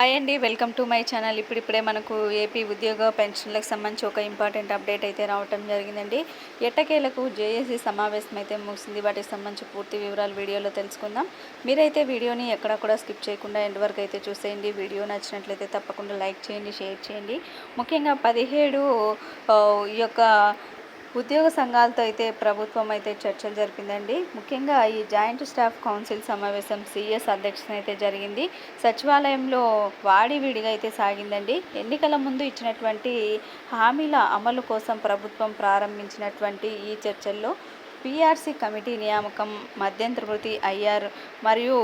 Hi అండి welcome to my channel ఇప్పుడిప్పుడే మనకు ఏపీ ఉద్యోగ పెన్షన్లకు సంబంధించి ఒక ఇంపార్టెంట్ అప్డేట్ అయితే రావటం జరిగిందండి. ఎట్టకేలకు జేఏసీ సమావేశం అయితే ముగిసింది. వాటికి సంబంధించి పూర్తి వివరాలు వీడియోలో తెలుసుకుందాం. మీరైతే వీడియోని ఎక్కడ కూడా స్కిప్ చేయకుండా ఎండ్ వరకు అయితే చూసేయండి. వీడియో నచ్చినట్లయితే తప్పకుండా లైక్ చేయండి షేర్ చేయండి. ముఖ్యంగా పదిహేడు ఈ యొక్క ఉద్యోగ సంఘాలతో అయితే ప్రభుత్వం అయితే చర్చలు జరిపిందండి. ముఖ్యంగా ఈ జాయింట్ స్టాఫ్ కౌన్సిల్ సమావేశం సిఎస్ అధ్యక్షత అయితే జరిగింది. సచివాలయంలో వాడివిడిగా అయితే సాగిందండి. ఎన్నికల ముందు ఇచ్చినటువంటి హామీల అమలు కోసం ప్రభుత్వం ప్రారంభించినటువంటి ఈ చర్చల్లో పీఆర్సీ కమిటీ నియామకం మధ్యంతర వృత్తి ఐఆర్ మరియు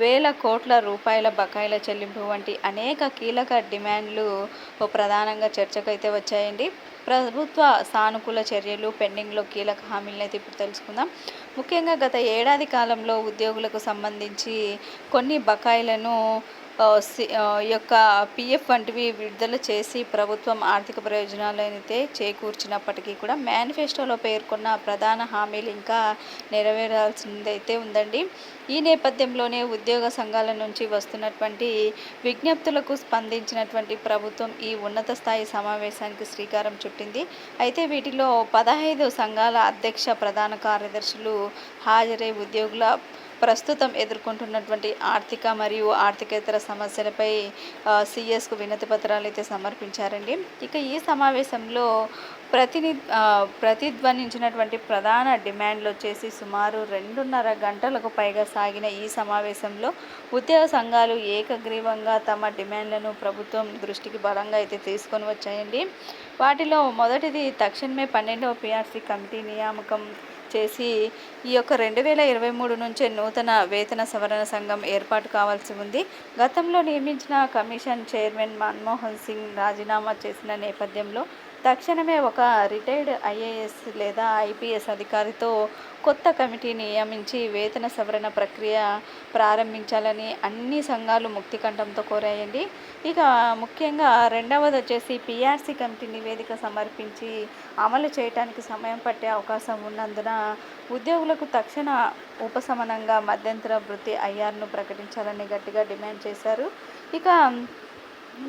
వేల కోట్ల రూపాయల బకాయిల చెల్లింపు వంటి అనేక కీలక డిమాండ్లు ప్రధానంగా చర్చకైతే వచ్చాయండి. ప్రభుత్వ సానుకూల చర్యలు పెండింగ్లో కీలక హామీలను అయితే ఇప్పుడు తెలుసుకుందాం. ముఖ్యంగా గత ఏడాది కాలంలో ఉద్యోగులకు సంబంధించి కొన్ని బకాయిలను యొక్క పిఎఫ్ వంటివి విడుదల చేసి ప్రభుత్వం ఆర్థిక ప్రయోజనాలైతే చేకూర్చినప్పటికీ కూడా మేనిఫెస్టోలో పేర్కొన్న ప్రధాన హామీలు ఇంకా నెరవేరాల్సిందైతే ఉందండి. ఈ నేపథ్యంలోనే ఉద్యోగ సంఘాల నుంచి వస్తున్నటువంటి విజ్ఞప్తులకు స్పందించినటువంటి ప్రభుత్వం ఈ ఉన్నత స్థాయి సమావేశానికి శ్రీకారం చుట్టింది. అయితే వీటిలో పదహైదు సంఘాల అధ్యక్ష ప్రధాన కార్యదర్శులు హాజరై ఉద్యోగుల ప్రస్తుతం ఎదుర్కొంటున్నటువంటి ఆర్థిక మరియు ఆర్థికేతర సమస్యలపై సిఎస్కు వినతి పత్రాలు అయితే సమర్పించారండి. ఇక ఈ సమావేశంలో ప్రతిని ప్రతిధ్వనించినటువంటి ప్రధాన డిమాండ్లు వచ్చేసి సుమారు రెండున్నర గంటలకు పైగా సాగిన ఈ సమావేశంలో ఉద్యోగ సంఘాలు ఏకగ్రీవంగా తమ డిమాండ్లను ప్రభుత్వం దృష్టికి బలంగా అయితే తీసుకొని వచ్చాయండి. వాటిలో మొదటిది తక్షణమే పన్నెండవ పిఆర్సీ కమిటీ నియామకం. చేసి ఈ యొక్క రెండు వేల ఇరవై మూడు నుంచే నూతన వేతన సవరణ సంఘం ఏర్పాటు కావాల్సి ఉంది. గతంలో నియమించిన కమిషన్ చైర్మన్ మన్మోహన్ సింగ్ రాజీనామా చేసిన నేపథ్యంలో తక్షణమే ఒక రిటైర్డ్ ఐఏఎస్ లేదా ఐపీఎస్ అధికారితో కొత్త కమిటీ నియమించి వేతన సవరణ ప్రక్రియ ప్రారంభించాలని అన్ని సంఘాలు ముక్తి కంఠంతో కోరాయండి. ఇక ముఖ్యంగా రెండవది వచ్చేసి పిఆర్సీ కమిటీ నివేదిక సమర్పించి అమలు చేయడానికి సమయం పట్టే అవకాశం ఉన్నందున ఉద్యోగులకు తక్షణ ఉపశమనంగా మధ్యంతర వృత్తి ఐఆర్ను ప్రకటించాలని గట్టిగా డిమాండ్ చేశారు. ఇక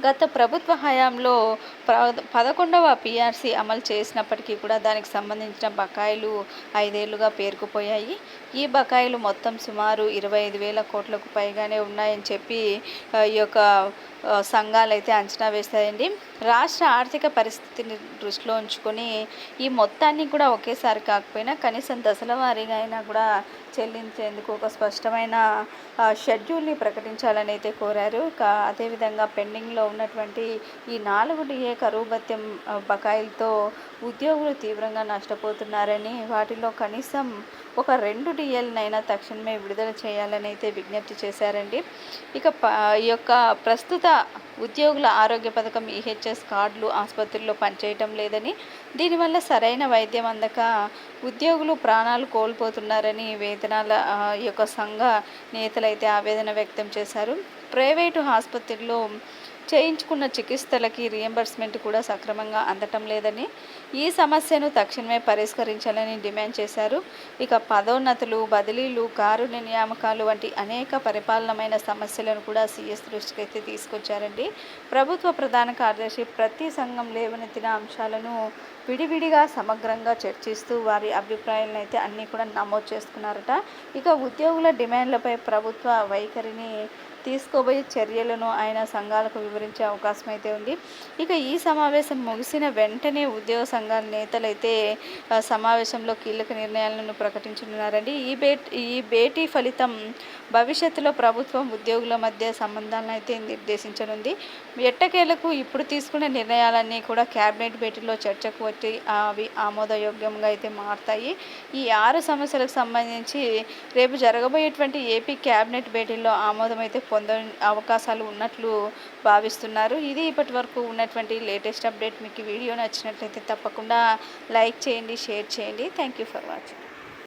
గత ప్రభుత్వ హయాంలో పదకొండవ పిఆర్సీ అమలు చేసినప్పటికీ కూడా దానికి సంబంధించిన బకాయిలు ఐదేళ్ళుగా పేరుకుపోయాయి. ఈ బకాయిలు మొత్తం సుమారు ఇరవై ఐదు వేల కోట్లకు పైగానే ఉన్నాయని చెప్పి ఈ యొక్క సంఘాలైతే అంచనా వేస్తాయండి రాష్ట్ర ఆర్థిక పరిస్థితిని దృష్టిలో ఉంచుకొని ఈ మొత్తాన్ని కూడా ఒకేసారి కాకపోయినా కనీసం దశల వారీగా అయినా కూడా చెల్లించేందుకు ఒక స్పష్టమైన షెడ్యూల్ని ప్రకటించాలని అయితే కోరారు. అదేవిధంగా పెండింగ్ పెండింగ్లో ఉన్నటువంటి ఈ నాలుగు డిఏ కరువు భత్యం బకాయిలతో ఉద్యోగులు తీవ్రంగా నష్టపోతున్నారని వాటిలో కనీసం ఒక రెండు డిఎల్నైనా తక్షణమే విడుదల చేయాలని అయితే విజ్ఞప్తి చేశారండి. ఇక ఈ యొక్క ప్రస్తుత ఉద్యోగుల ఆరోగ్య పథకం ఈహెచ్ఎస్ కార్డులు ఆసుపత్రుల్లో పనిచేయటం లేదని దీనివల్ల సరైన వైద్యం అందక ఉద్యోగులు ప్రాణాలు కోల్పోతున్నారని వేతనాల యొక్క సంఘ నేతలైతే ఆవేదన వ్యక్తం చేశారు. ప్రైవేటు ఆసుపత్రుల్లో చేయించుకున్న చికిత్సలకి రియంబర్స్మెంట్ కూడా సక్రమంగా అందటం లేదని ఈ సమస్యను తక్షణమే పరిష్కరించాలని డిమాండ్ చేశారు. ఇక పదోన్నతులు బదిలీలు కారు నియామకాలు వంటి అనేక పరిపాలనమైన సమస్యలను కూడా సీఎస్ దృష్టికి అయితే తీసుకొచ్చారండి. ప్రభుత్వ ప్రధాన కార్యదర్శి ప్రతి సంఘం లేవనెత్తిన అంశాలను విడివిడిగా సమగ్రంగా చర్చిస్తూ వారి అభిప్రాయాలను అయితే అన్నీ కూడా నమోదు చేసుకున్నారట. ఇక ఉద్యోగుల డిమాండ్లపై ప్రభుత్వ వైఖరిని తీసుకోబోయే చర్యలను ఆయన సంఘాలకు వివరించే అవకాశం అయితే ఉంది. ఇక ఈ సమావేశం ముగిసిన వెంటనే ఉద్యోగ సంఘాల నేతలైతే సమావేశంలో కీలక నిర్ణయాలను ప్రకటించనున్నారండి. ఈ భేట్ ఈ భేటీ ఫలితం భవిష్యత్తులో ప్రభుత్వం ఉద్యోగుల మధ్య సంబంధాలను అయితే నిర్దేశించనుంది. ఎట్టకేలకు ఇప్పుడు తీసుకునే నిర్ణయాలన్నీ కూడా క్యాబినెట్ భేటీలో చర్చకు వచ్చి అవి ఆమోదయోగ్యంగా అయితే మారుతాయి. ఈ ఆరు సమస్యలకు సంబంధించి రేపు జరగబోయేటువంటి ఏపీ క్యాబినెట్ భేటీలో ఆమోదం అయితే పొంద అవకాశాలు ఉన్నట్లు భావిస్తున్నారు. ఇది ఇప్పటి వరకు ఉన్నటువంటి లేటెస్ట్ అప్డేట్. మీకు వీడియో నచ్చినట్లయితే తప్పకుండా లైక్ చేయండి షేర్ చేయండి. Thank you for watching